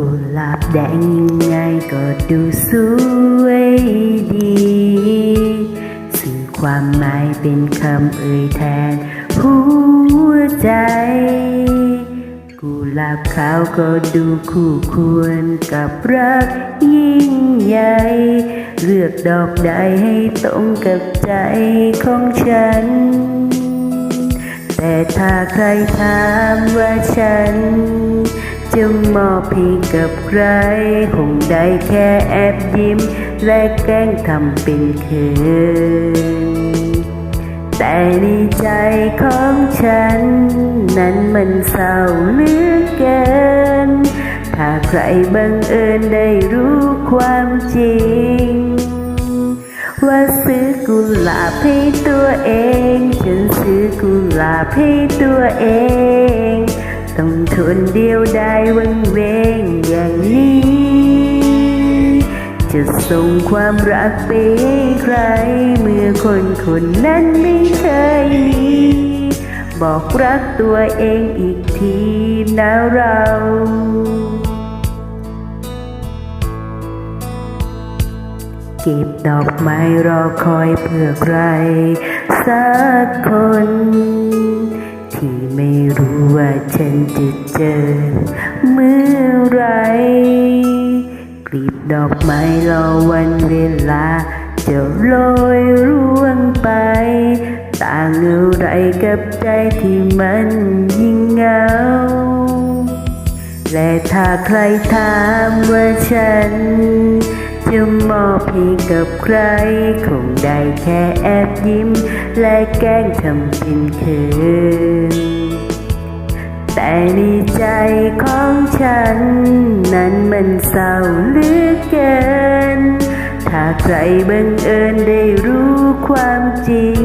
กุหลาบแดงยังไงก็ดูสวยดีสื่อความหมายเป็นคำเอ่ยแทนหัวใจ กุหลาบขาวก็ดูคู่ควรกับรักยิ่งใหญ่ เลือกดอกใดให้ตรงกับใจของฉัน แต่ถ้าใครถามว่าฉัน จะมอบให้กับใคร คงได้แค่แอบยิ้ม และแกล้งทำเป็นเขินแต่ในใจของฉัน นั้นมันเศร้าเหลือเกิน ถ้าใครบังเอิญได้รู้ความจริง ว่าซื้อกุหลาบให้ตัวเอง ฉันซื้อกุหลาบให้ตัวเอง ต้องทนเดียวได้วังเวงอย่างนี้ จะส่งความรักไปให้ใคร เมื่อคนคนนั้นไม่เคยมี บอกรักตัวเองอีกทีนะเราเก็บดอกไม้รอคอยเพื่อใคร สักคน รู้ว่าฉันจะเจอเมื่อไรกลีบดอกไม้รอวันเวลาจะโรยร่วงไป ต่างอะไรกับใจที่มันยิ่งเหงา และถ้าใครถามว่าฉัน จะมอบให้กับใคร คงได้แค่แอบยิ้ม และแกล้งทำเป็นเขิน แต่ในใจของฉัน นั้นมันเศร้าเหลือเกิน ถ้าใครบังเอิญได้รู้ความจริง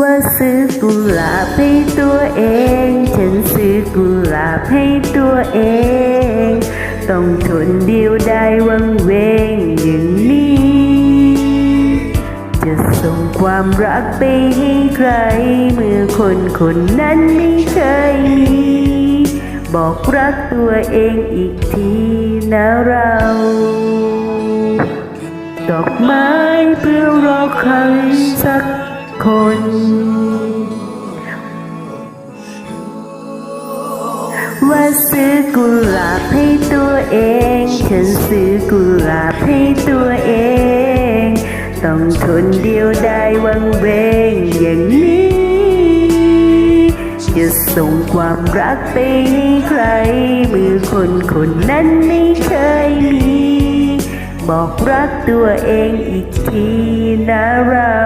ว่าซื้อกุหลาบให้ตัวเอง ฉันซื้อกุหลาบให้ตัวเอง ต้องทนเดียวได้วังเวง ความรักไปให้ใคร เมื่อคนคนนั้นไม่เคยมี บอกรักตัวเองอีกทีนะเราดอกไม้เพื่อรอใครสักคน ว่าซื้อกุหลาบให้ตัวเอง ฉันซื้อกุหลาบให้ตัวเอง ต้องทนเดียวได้วังเวงอย่างนี้ จะส่งความรักไปให้ใคร มือคนคนนั้นไม่เคยมี บอกรักตัวเองอีกทีนะเรา